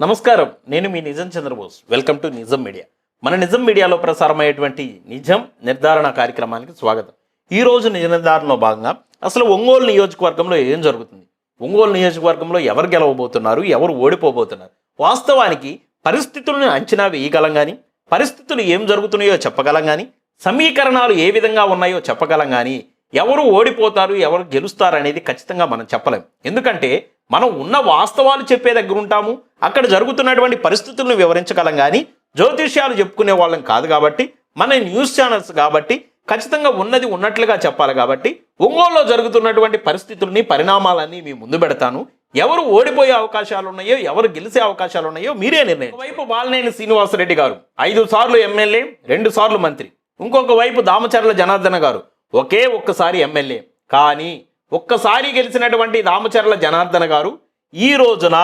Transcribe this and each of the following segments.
నమస్కారం. నేను మీ Nijam Chandrabose. Welcome to Nijam media. మన నిజం మీడియాలో ప్రసారమయ్యేటువంటి నిజం నిర్ధారణ కార్యక్రమానికి స్వాగతం. ఈ రోజు నిజ నిర్ధారణలో భాగంగా అసలు ఒంగోలు నియోజకవర్గంలో ఏం జరుగుతుంది? ఒంగోలు నియోజకవర్గంలో ఎవరు గెలవబోతున్నారు? ఎవరు ఓడిపోబోతున్నారు? వాస్తవానికి పరిస్థితులను అంచనా వేయగలం కానీ పరిస్థితులు ఏం జరుగుతున్నాయో చెప్పగలం కానీ సమీకరణాలు ఏ విధంగా ఉన్నాయో చెప్పగలం కానీ ఎవరు ఓడిపోతారు ఎవరు గెలుస్తారు అనేది ఖచ్చితంగా మనం చెప్పలేం. ఎందుకంటే మనం ఉన్న వాస్తవాలు చెప్పే దగ్గర ఉంటాము. అక్కడ జరుగుతున్నటువంటి పరిస్థితులను వివరించగలం కానీ జ్యోతిష్యాలు చెప్పుకునే వాళ్ళం కాదు కాబట్టి మన న్యూస్ ఛానల్స్ కాబట్టి ఖచ్చితంగా ఉన్నది ఉన్నట్లుగా చెప్పాలి కాబట్టి ఒంగోలులో జరుగుతున్నటువంటి పరిస్థితుల్ని పరిణామాలన్నీ మీ ముందు పెడతాను. ఎవరు ఓడిపోయే అవకాశాలు ఉన్నాయో ఎవరు గెలిచే అవకాశాలు ఉన్నాయో మీరే నిర్ణయం. వైపు బాలినేని శ్రీనివాసరెడ్డి గారు ఐదు సార్లు ఎమ్మెల్యే రెండు సార్లు మంత్రి. ఇంకొక వైపు దామచర్ల జనార్దన గారు ఒకే ఒక్కసారి ఎమ్మెల్యే. కానీ ఒక్కసారి గెలిచినటువంటి రామచర్ల జనార్దన గారు ఈ రోజున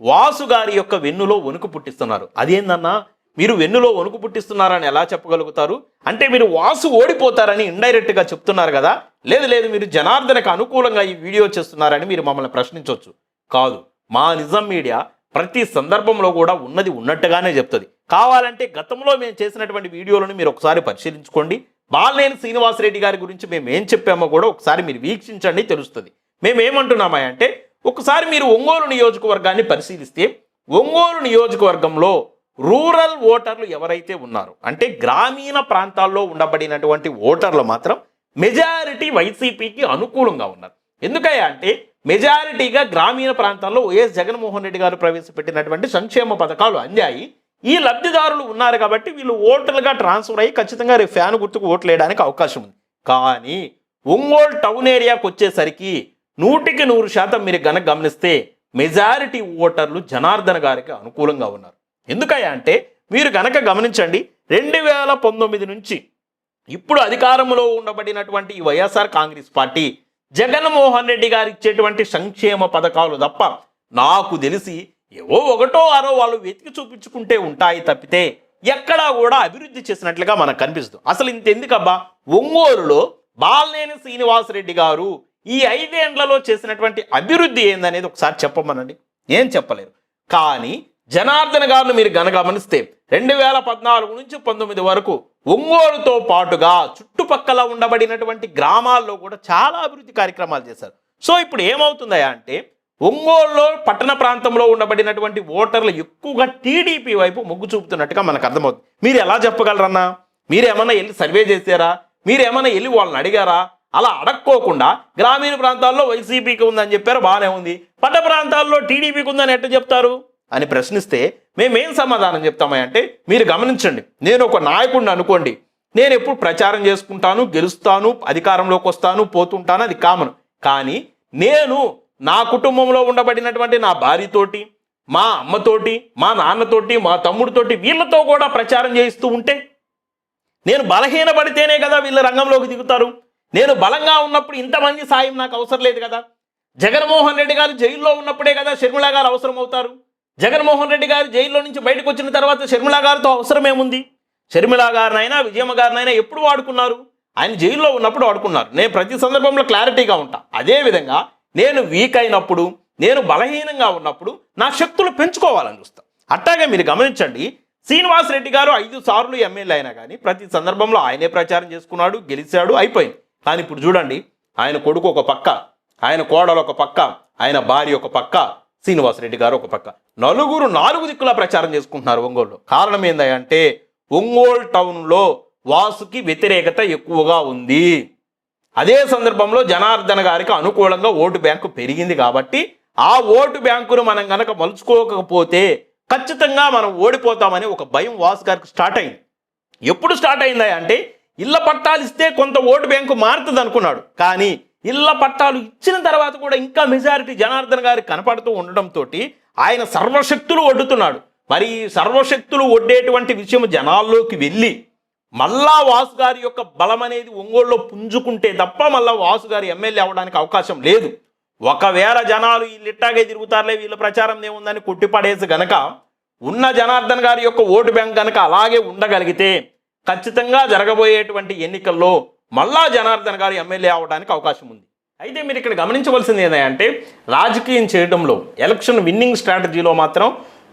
వాసు గారి యొక్క వెన్నులో వణుకు పుట్టిస్తున్నారు. అదేందన్నా మీరు వెన్నులో వణుకు పుట్టిస్తున్నారని ఎలా చెప్పగలుగుతారు? అంటే మీరు వాసు ఓడిపోతారని ఇండైరెక్ట్గా చెప్తున్నారు కదా? లేదు లేదు మీరు జనార్దనకు అనుకూలంగా ఈ వీడియో చేస్తున్నారని మీరు మమ్మల్ని ప్రశ్నించవచ్చు కాదు మా నిజం మీడియా ప్రతి సందర్భంలో కూడా ఉన్నది ఉన్నట్టుగానే చెప్తుంది. కావాలంటే గతంలో మేము చేసినటువంటి వీడియోలను మీరు ఒకసారి పరిశీలించుకోండి. బాలనేని శ్రీనివాసరెడ్డి గారి గురించి మేము ఏం చెప్పామో కూడా ఒకసారి మీరు వీక్షించండి తెలుస్తుంది. మేము ఏమంటున్నామా అంటే ఒకసారి మీరు ఒంగోలు నియోజకవర్గాన్ని పరిశీలిస్తే ఒంగోలు నియోజకవర్గంలో రూరల్ ఓటర్లు ఎవరైతే ఉన్నారో అంటే గ్రామీణ ప్రాంతాల్లో ఉండబడినటువంటి ఓటర్లు మాత్రం మెజారిటీ వైసీపీకి అనుకూలంగా ఉన్నారు. ఎందుకయ్యా అంటే మెజారిటీగా గ్రామీణ ప్రాంతాల్లో వైఎస్ జగన్మోహన్ రెడ్డి గారు ప్రవేశపెట్టినటువంటి సంక్షేమ పథకాలు అందాయి. ఈ లబ్ధిదారులు ఉన్నారు కాబట్టి వీళ్ళు ఓటర్లుగా ట్రాన్స్ఫర్ అయ్యి ఖచ్చితంగా రేపు ఫ్యాన్ గుర్తుకు ఓట్లు వేయడానికి అవకాశం ఉంది. కానీ ఒంగోలు టౌన్ ఏరియాకు వచ్చేసరికి నూటికి నూరు శాతం మీరు గనక గమనిస్తే మెజారిటీ ఓటర్లు జనార్దన్ గారికి అనుకూలంగా ఉన్నారు. ఎందుకయ్యా అంటే మీరు గనక గమనించండి రెండు వేల పంతొమ్మిది నుంచి ఇప్పుడు అధికారంలో ఉండబడినటువంటి ఈ వైఎస్ఆర్ కాంగ్రెస్ పార్టీ జగన్మోహన్ రెడ్డి గారు ఇచ్చేటువంటి సంక్షేమ పథకాలు తప్ప నాకు తెలిసి ఏవో ఒకటో ఆరో వాళ్ళు వెతికి చూపించుకుంటే ఉంటాయి తప్పితే ఎక్కడా కూడా అభివృద్ధి చేసినట్లుగా మనకు కనిపిస్తుంది. అసలు ఇంత ఎందుకబ్బా ఒంగోలులో బాలనేని శ్రీనివాసరెడ్డి గారు ఈ ఐదేండ్లలో చేసినటువంటి అభివృద్ధి ఏందనేది ఒకసారి చెప్పమనండి. ఏం చెప్పలేరు కానీ జనార్దన్ గారిని మీరు గన గమనిస్తే రెండు వేల పద్నాలుగు నుంచి పంతొమ్మిది వరకు ఒంగోలుతో పాటుగా చుట్టుపక్కల ఉండబడినటువంటి గ్రామాల్లో కూడా చాలా అభివృద్ధి కార్యక్రమాలు చేశారు. సో ఇప్పుడు ఏమవుతుందయా అంటే ఒంగోలులో పట్టణ ప్రాంతంలో ఉండబడినటువంటి ఓటర్లు ఎక్కువగా టీడీపీ వైపు మొగ్గు చూపుతున్నట్టుగా మనకు అర్థమవుతుంది. మీరు ఎలా చెప్పగలరన్నా? మీరేమన్నా వెళ్ళి సర్వే చేశారా? మీరేమన్నా వెళ్ళి వాళ్ళని అడిగారా? అలా అడక్కోకుండా గ్రామీణ ప్రాంతాల్లో వైసీపీకి ఉందని చెప్పారు బాగానే ఉంది. పట్ట ప్రాంతాల్లో టీడీపీకి ఉందని ఎట్లా చెప్తారు? అని ప్రశ్నిస్తే మేమేం సమాధానం చెప్తామా అంటే మీరు గమనించండి నేను ఒక నాయకుడిని అనుకోండి. నేను ఎప్పుడు ప్రచారం చేసుకుంటాను గెలుస్తాను అధికారంలోకి వస్తాను పోతుంటాను అది కామన్. కానీ నేను నా కుటుంబంలో ఉండబడినటువంటి నా భార్యతోటి మా అమ్మతోటి మా నాన్నతోటి మా తమ్ముడితోటి వీళ్ళతో కూడా ప్రచారం చేయిస్తూ ఉంటే నేను బలహీనపడితేనే కదా వీళ్ళ రంగంలోకి దిగుతారు. నేను బలంగా ఉన్నప్పుడు ఇంతమంది సాయం నాకు అవసరం లేదు కదా. జగన్మోహన్ రెడ్డి గారు జైల్లో ఉన్నప్పుడే కదా షర్మిళ గారు అవసరం అవుతారు జగన్మోహన్ రెడ్డి గారు జైల్లో నుంచి బయటకు వచ్చిన తర్వాత షర్మిళ గారితో అవసరమేముంది? షర్మిళ గారినైనా విజయమ్మ గారినైనా ఎప్పుడు వాడుకున్నారు? ఆయన జైల్లో ఉన్నప్పుడు వాడుకున్నారు. నేను ప్రతి సందర్భంలో క్లారిటీగా ఉంటా. అదేవిధంగా నేను వీక్ అయినప్పుడు నేను బలహీనంగా ఉన్నప్పుడు నా శక్తులు పెంచుకోవాలని చూస్తాను అట్టాగే మీరు గమనించండి శ్రీనివాస్ రెడ్డి గారు ఐదు సార్లు ఎమ్మెల్యే అయినా కానీ ప్రతి సందర్భంలో ఆయనే ప్రచారం చేసుకున్నాడు గెలిచాడు అయిపోయింది. కానీ ఇప్పుడు చూడండి ఆయన కొడుకు ఒక పక్క ఆయన కోడలు ఒక పక్క ఆయన భార్య ఒక పక్క శ్రీనివాసరెడ్డి గారు ఒక పక్క. నలుగురు నాలుగు దిక్కులా ప్రచారం చేసుకుంటున్నారు ఒంగోలులో. కారణం ఏందంటే ఒంగోలు టౌన్లో వాసుకి వ్యతిరేకత ఎక్కువగా ఉంది. అదే సందర్భంలో జనార్దన గారికి అనుకూలంగా ఓటు బ్యాంకు పెరిగింది కాబట్టి ఆ ఓటు బ్యాంకును మనం కనుక మలుచుకోకపోతే ఖచ్చితంగా మనం ఓడిపోతామని ఒక భయం వాస్ గారికి స్టార్ట్ అయింది. ఎప్పుడు స్టార్ట్ అయిందా అంటే ఇళ్ళ పట్టాలు ఇస్తే కొంత ఓటు బ్యాంకు మారుతుంది అనుకున్నాడు. కానీ ఇళ్ళ పట్టాలు ఇచ్చిన తర్వాత కూడా ఇంకా మెజారిటీ జనార్దన్ గారికి కనపడుతూ ఉండడంతో ఆయన సర్వశక్తులు ఒడ్డుతున్నాడు. మరి సర్వశక్తులు ఒడ్డేటువంటి విషయం జనాల్లోకి వెళ్ళి మళ్ళా వాసు గారి యొక్క బలం అనేది ఒంగోలులో పుంజుకుంటే తప్ప మళ్ళా వాసు గారి ఎమ్మెల్యే అవ్వడానికి అవకాశం లేదు. ఒకవేళ జనాలు ఈ లిట్టాగే తిరుగుతారులే వీళ్ళ ప్రచారం ఏముందని కొట్టిపడేసి గనక ఉన్న జనార్దన్ గారి యొక్క ఓటు బ్యాంక్ గనక అలాగే ఉండగలిగితే ఖచ్చితంగా జరగబోయేటువంటి ఎన్నికల్లో మళ్ళా జనార్దన్ గారు ఎమ్మెల్యే అవడానికి అవకాశం ఉంది. అయితే మీరు ఇక్కడ గమనించవలసింది ఏంటంటే రాజకీయం చేయడంలో ఎలక్షన్ విన్నింగ్ స్ట్రాటజీలో మాత్రం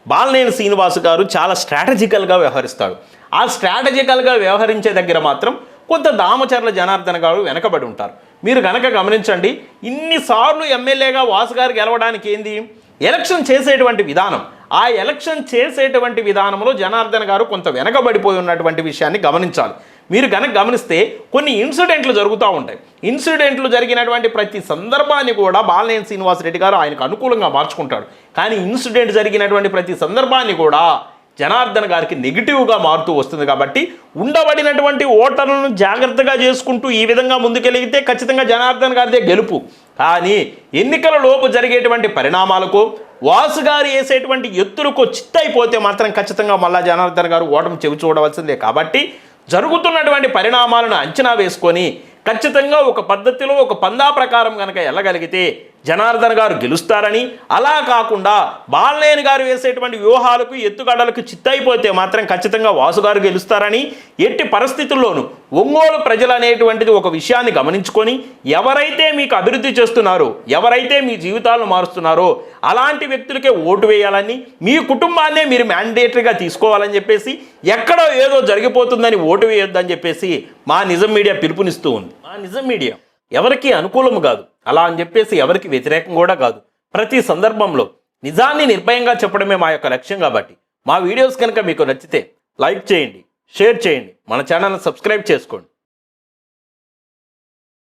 బాలనేని శ్రీనివాస్ గారు చాలా స్ట్రాటజికల్గా వ్యవహరిస్తాడు. ఆ స్ట్రాటజికల్గా వ్యవహరించే దగ్గర మాత్రం కొంత దామచర్ల జనార్దన్ గారు వెనకబడి ఉంటారు. మీరు కనుక గమనించండి ఇన్నిసార్లు ఎమ్మెల్యేగా వాసు గారు గెలవడానికి ఏంది? ఎలక్షన్ చేసేటువంటి విధానం. ఆ ఎలక్షన్ చేసేటువంటి విధానంలో జనార్దన్ గారు కొంత వెనకబడిపోయి ఉన్నటువంటి విషయాన్ని గమనించాలి. మీరు కనుక గమనిస్తే కొన్ని ఇన్సిడెంట్లు జరుగుతూ ఉంటాయి. ఇన్సిడెంట్లు జరిగినటువంటి ప్రతి సందర్భాన్ని కూడా బాలనేని శ్రీనివాసరెడ్డి గారు ఆయనకు అనుకూలంగా మార్చుకుంటాడు. కానీ ఇన్సిడెంట్ జరిగినటువంటి ప్రతి సందర్భాన్ని కూడా జనార్దన్ గారికి నెగిటివ్గా మారుతూ వస్తుంది కాబట్టి ఉండబడినటువంటి ఓటర్లను జాగ్రత్తగా చేసుకుంటూ ఈ విధంగా ముందుకెలిగితే ఖచ్చితంగా జనార్దన్ గారిదే గెలుపు. కానీ ఎన్నికల లోపు జరిగేటువంటి పరిణామాలకు వాసు గారు వేసేటువంటి ఎత్తులకు చిత్తైపోతే మాత్రం ఖచ్చితంగా మళ్ళా జనార్దన్ గారు ఓటమి చెవి చూడవలసిందే కాబట్టి జరుగుతున్నటువంటి పరిణామాలను అంచనా వేసుకొని ఖచ్చితంగా ఒక పద్ధతిలో ఒక పందా ప్రకారం కనుక వెళ్ళగలిగితే జనార్దన్ గారు గెలుస్తారని అలా కాకుండా బాలనేని గారు వేసేటువంటి వ్యూహాలకు ఎత్తుగడలకు చిత్తైపోతే మాత్రం ఖచ్చితంగా వాసు గారు గెలుస్తారని ఎట్టి పరిస్థితుల్లోనూ ఒంగోలు ప్రజలు అనేటువంటిది ఒక విషయాన్ని గమనించుకొని ఎవరైతే మీకు అభివృద్ధి చేస్తున్నారో ఎవరైతే మీ జీవితాలను మారుస్తున్నారో అలాంటి వ్యక్తులకే ఓటు వేయాలని మీ కుటుంబాన్నే మీరు మ్యాండేటరీగా తీసుకోవాలని చెప్పేసి ఎక్కడో ఏదో జరిగిపోతుందని ఓటు వేయొద్దని చెప్పేసి మా నిజం మీడియా పిలుపునిస్తూ ఉంది. మా నిజం మీడియా ఎవరికి అనుకూలం కాదు. అలా అని చెప్పేసి ఎవరికి వ్యతిరేకం కూడా కాదు. ప్రతి సందర్భంలో నిజాన్ని నిర్భయంగా చెప్పడమే మా యొక్క లక్ష్యం కాబట్టి. మా వీడియోస్ కనుక మీకు నచ్చితే లైక్ చేయండి షేర్ చేయండి. మన ఛానల్ని సబ్స్క్రైబ్ చేసుకోండి.